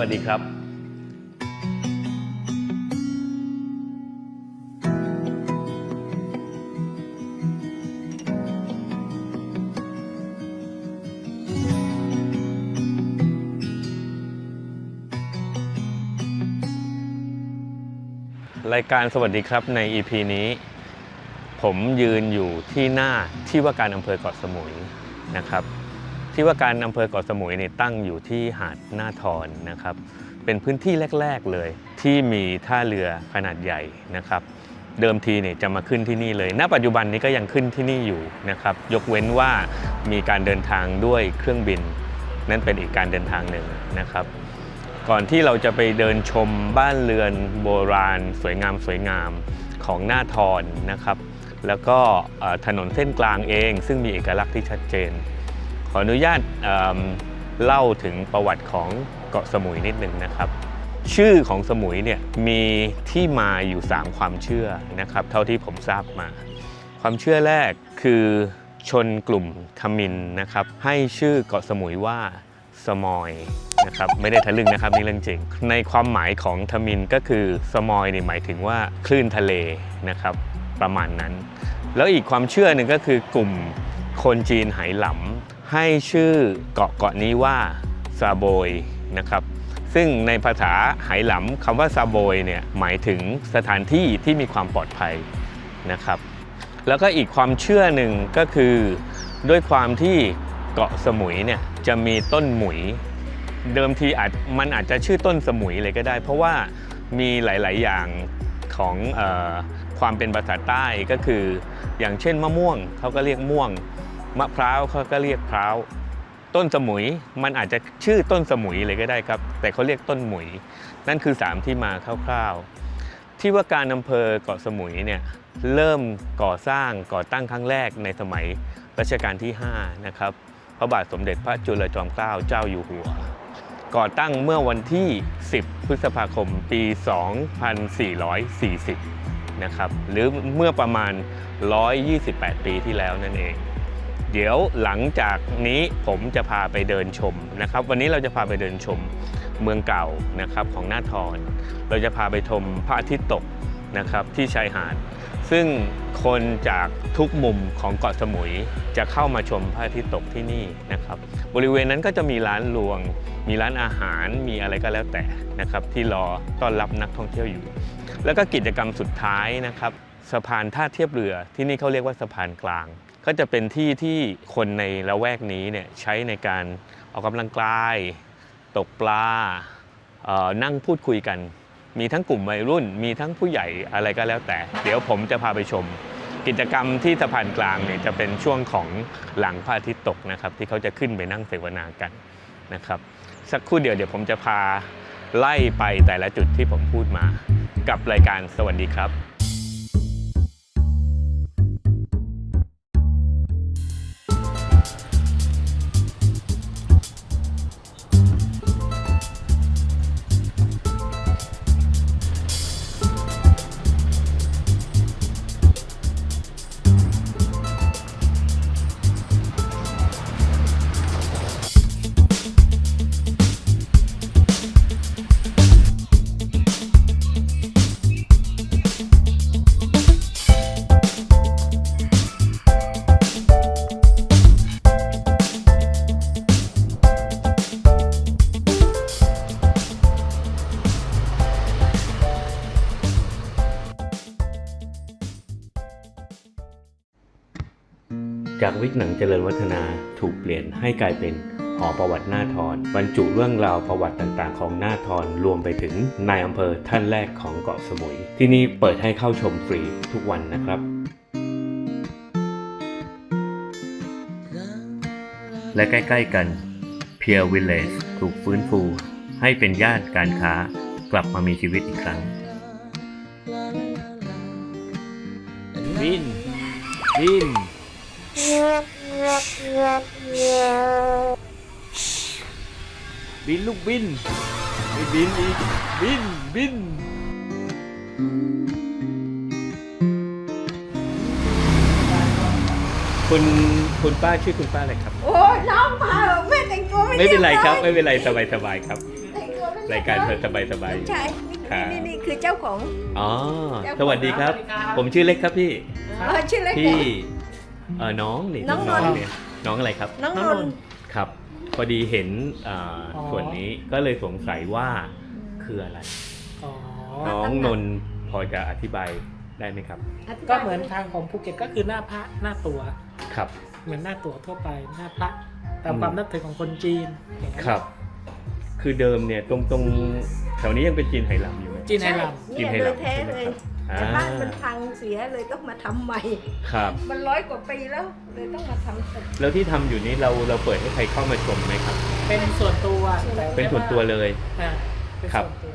วัสดีครับรายการสวัสดีครับใน EP นี้ ผมยืนอยู่ที่หน้าที่ว่าการอำเภอเกาะสมุยนะครับ ที่ว่าการอำเภอเกาะสมุยเนี่ยตั้งอยู่ที่หาดหน้าทอนนะครับ เป็นพื้นที่แรก ๆเลย ที่มีท่าเรือขนาดใหญ่นะครับ เดิมทีเนี่ยจะมาขึ้นที่นี่เลย ณ ปัจจุบันนี้ก็ยังขึ้นที่นี่อยู่นะครับ ยกเว้นว่ามีการเดินทางด้วยเครื่องบิน นั่นเป็นอีกการเดินทางหนึ่งนะครับ ก่อนที่เราจะไปเดินชมบ้านเรือนโบราณ สวยงามสวยงามของหน้าทอนนะครับ แล้วก็ถนนเส้นกลางเอง ซึ่งมีเอกลักษณ์ที่ชัดเจน ขออนุญาตเเล่าถึงประวัติของเกาะสมุยนิดหนึ่งนะครับ ชื่อของสมุยเนี่ยมีที่มาอยู่ 3 ความเชื่อนะครับ เท่าที่ผมทราบมา ความเชื่อแรกคือชนกลุ่มทมินนะครับ ให้ชื่อเกาะสมุยว่าสมอยนะครับไม่ได้ทะลึ่งนะครับนี่เรื่องจริง ในความหมายของทมินก็คือสมอยเนี่ยหมายถึงว่าคลื่นทะเลนะครับประมาณนั้น แล้วอีกความเชื่อหนึ่งก็คือกลุ่มคนจีนไหหลำ ให้ชื่อเกาะเกาะนี้ว่าซาโบยนะครับซึ่งในภาษาไหหลำคำว่าซาโบยเนี่ยหมายถึงสถานที่ที่มีความปลอดภัยนะครับ แล้วก็อีกความเชื่อหนึ่งก็คือด้วยความที่เกาะสมุยเนี่ยจะมีต้นหมุย เดิมทีอาจมันอาจจะชื่อต้นสมุยเลยก็ได้ เพราะว่ามีหลาย ๆ อย่างของออความเป็นภาษาใต้ก็คือ อย่างเช่นมะม่วงเขาก็เรียกม่วง มะพร้าวเขาก็เรียกพร้าวต้นสมุยมันอาจจะชื่อต้นสมุยเลยก็ได้ครับ แต่เขาเรียกต้นหมุย นั่นคือสามที่มาคร่าวๆ ที่ว่าการอำเภอเกาะสมุยเนี่ยเริ่มก่อสร้างก่อตั้งครั้งแรกในสมัยรัชกาลที่ 5 นะครับ พระบาทสมเด็จพระจุลจอมเกล้าเจ้าอยู่หัว ก่อตั้งเมื่อวันที่ 10 พฤษภาคมปี 2440 นะครับ หรือเมื่อประมาณ 128 ปีที่แล้วนั่นเอง เดี๋ยวหลังจากนี้ผมจะพาไปเดินชมนะครับ วันนี้เราจะพาไปเดินชมเมืองเก่านะครับของหน้าทอน เราจะพาไปชมพระอาทิตย์ตกนะครับที่ชายหาด ซึ่งคนจากทุกมุมของเกาะสมุยจะเข้ามาชมพระอาทิตย์ตกที่นี่นะครับ บริเวณนั้นก็จะมีร้านรวง มีร้านอาหารมีอะไรก็แล้วแต่นะครับที่รอต้อนรับนักท่องเที่ยวอยู่ แล้วก็กิจกรรมสุดท้ายนะครับสะพานท่าเทียบเรือที่นี่เขาเรียกว่าสะพานกลาง ก็จะเป็นที่ที่คนในละแวกนี้เนี่ยใช้ในการออกกำลังกาย ตกปลานั่งพูดคุยกัน มีทั้งกลุ่มวัยรุ่น มีทั้งผู้ใหญ่อะไรก็แล้วแต่ เดี๋ยวผมจะพาไปชม กิจกรรมที่สะพานกลางเนี่ยจะเป็นช่วงของหลังพระอาทิตย์ตกนะครับ ที่เขาจะขึ้นไปนั่งเสวนากันนะครับ สักครู่เดียวเดี๋ยวผมจะพาไล่ไปแต่ละจุดที่ผมพูดมา กับรายการสวัสดีครับ จากวิกหนังเจริญวัฒนาถูกเปลี่ยนให้กลายเป็นหอประวัติหน้าทอนบรรจุเรื่องราวประวัติต่างๆ ของหน้าทอนรวมไปถึงนายอำเภอท่านแรกของเกาะสมุย ที่นี่เปิดให้เข้าชมฟรีทุกวันนะครับ และใกล้ๆกันเพียร์วิลเลจถูกฟื้นฟู ให้เป็นย่านการค้ากลับมามีชีวิตอีกครั้งบินบิน บินลูกบินไม่บินอีกบินบินคุณคุณป้าชื่อคุณป้าอะไรครับ โอ้ยน้องมาแม่แต่งตัวไม่ไม่เป็นไรครับยไม่เป็นไรสบายสบายๆครับ แต่งตัวไม่รายการเธอสบายสบายลูกชายครับนี่นี่คือเจ้าของ อ๋อ สวัสดีครับ ผมชื่อเล็กครับพี่ เออชื่อเล็กพี่ เออน้องนี่น้องนนท์เนี่ยน้องอะไรครับ น้องนนท์ ครับ พอดีเห็นอ่าอ๋อ ส่วนนี้ก็เลยสงสัยว่าคืออะไร อ๋อ น้องนนท์พอจะอธิบายได้ไหมครับ ก็เหมือนทางของภูเก็ตก็คือหน้าพระหน้าตัว ครับ เหมือนหน้าตัวทั่วไปหน้าพระตามอืมความนับถือของคนจีนอย่างนั้นครับ คือเดิมเนี่ยตรงตรงแถวนี้ยังเป็นจีนไหหลำอยู่ไหม จีนไฮลัมกินเนี่ยให้โดหลัยบแท้ใช่ไหมเลยครับ แต่บ้านมันอ่าพังเสียเลยต้องมาทำใหม่ ครับ มันร้อยกว่าปีแล้ว เลยต้องมาทำตึก แล้วที่ทำอยู่นี้เราเราเปิดให้ใครเข้ามาชมไหมครับ เป็นส่วนตัวต่เป็นส่วนตัวเลย อ่าเป็นครับส่วนตัว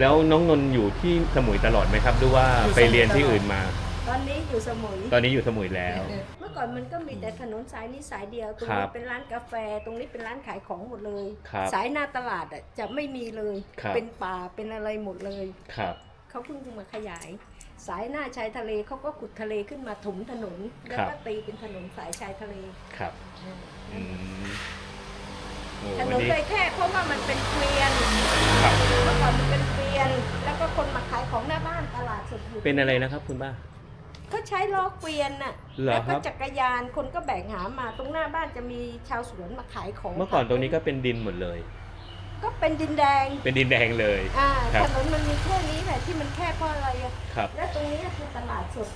แล้วน้องนนท์อยู่ที่สมุยตลอดไหมครับหรือว่าไปเรียนที่อื่นมา ตอนนี้อยู่สมุย ตอนนี้อยู่สมุยแล้ว เมื่อก่อนมันก็มีแต่ถนนสายนี้สายเดียวตรงครันี้บเป็นร้านกาแฟ ตรงนี้เป็นร้านขายของหมดเลย ครับสายหน้าตลาดอะจะไม่มีเลย ครับ เป็นป่าเป็นอะไรหมดเลย ครับ เขาเพิ่งมาขยาย สายหน้าชายทะเลเขาก็ขุดทะเลขึ้นมาถมถนน แล้วครัก็บตีเป็นถนนสายชายทะเลครับอืมโอ้ถวันนนนี้เลยแค่เพราะว่ามันเป็นเกวียนครับ เมื่อก่อนมันเป็นเกวียน แล้วก็คนมาขายของหน้าบ้านตลาดสดอยู่เป็นอะไรนะครับคุณป้า เขาใช้ล้อเกวียนน่ะเหรอแล้วครัก็บจักรยานคนก็แบกหามาตรงหน้าบ้านจะมีชาวสวนมาขายของเมื่อก่อนตรงนี้ก็เป็นดินหมดเลย ก็เป็นดินแดงเป็นดินแดงเลย อ่าครับ ถนนมันมีแค่นี้แหละที่มันแค่เพราะอะไรอะครับและตรงนี้คือตลาดสด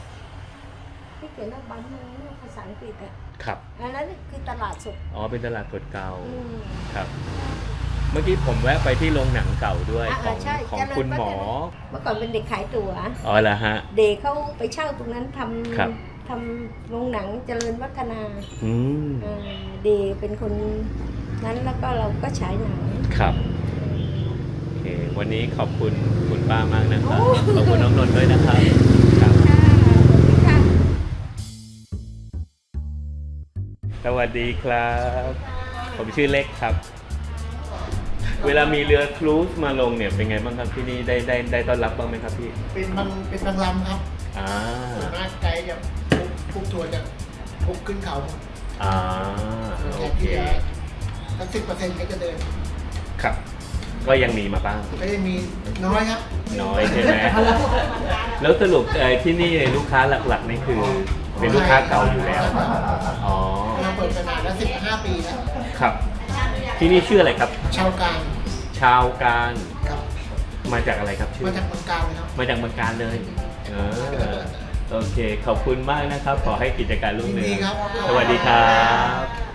ที่เขียนว่าบันมังภาษาอังกฤษอะครับอันนั้นคือตลาดสดอ๋อเป็นตลาดสดเก่าอืม ครับ เมื่อกี้ผมแวะไปที่โรงหนังเก่าด้วยอ่าของใช่ของเจริญคุณหมอเมื่อก่อนเป็นเด็กขายตั๋ว อ๋อเหรอฮะ เด็กเขาไปเช่าตรงนั้นทครับำทำโรงหนังเจริญวัฒนาอืม อ่าเดย์เป็นคน นั้นแล้วก็เราก็ฉายหนัง ครับโอเควันนี้ขอบคุณคุณป้ามากนะครับ ขอบคุณน้องนนท์ด้วยนะครับครับค่ะขอบคุณค่ะสวัสดีครับ ผมชื่อเล็กครับ เวลามีเรือครูซมาลงเนี่ยเป็นไงบ้างครับที่นี่ได้ได้ได้ต้อนรับบ้างไหมครับพี่เป็นบางเป็นบางลำครับอ่าส่วนมากไกด์จะพุกพุกทัวร์จะพุกขึ้นเขาหมดอ่าส่วนโอแค่เคที่เหลือ สักสิบเปอร์เซ็นต์ก็จะเดินครับ ก็ยังมีมาบ้าง ก็จะมีน้อยครับน้อยใช่ไหมแล้วสรุปเอ่อที่นี่ลูกค้าหลักๆนี่คือ เป็นลูกค้าเก่าอยู่แล้ว อ๋อ เราเปิดมานานแล้วสิบห้าปีแล้วครับ ที่นี่ชื่ออะไรครับ ชาวกลางชาวการครับ มาจากอะไรครับชื่อ มาจากเมืองการเลยครับ มาจากเมืองการเลย เออ โอเค ขอบคุณมากนะครับ ขอให้กิจการรุ่งยินเรืดีองครับสวัสดีครับ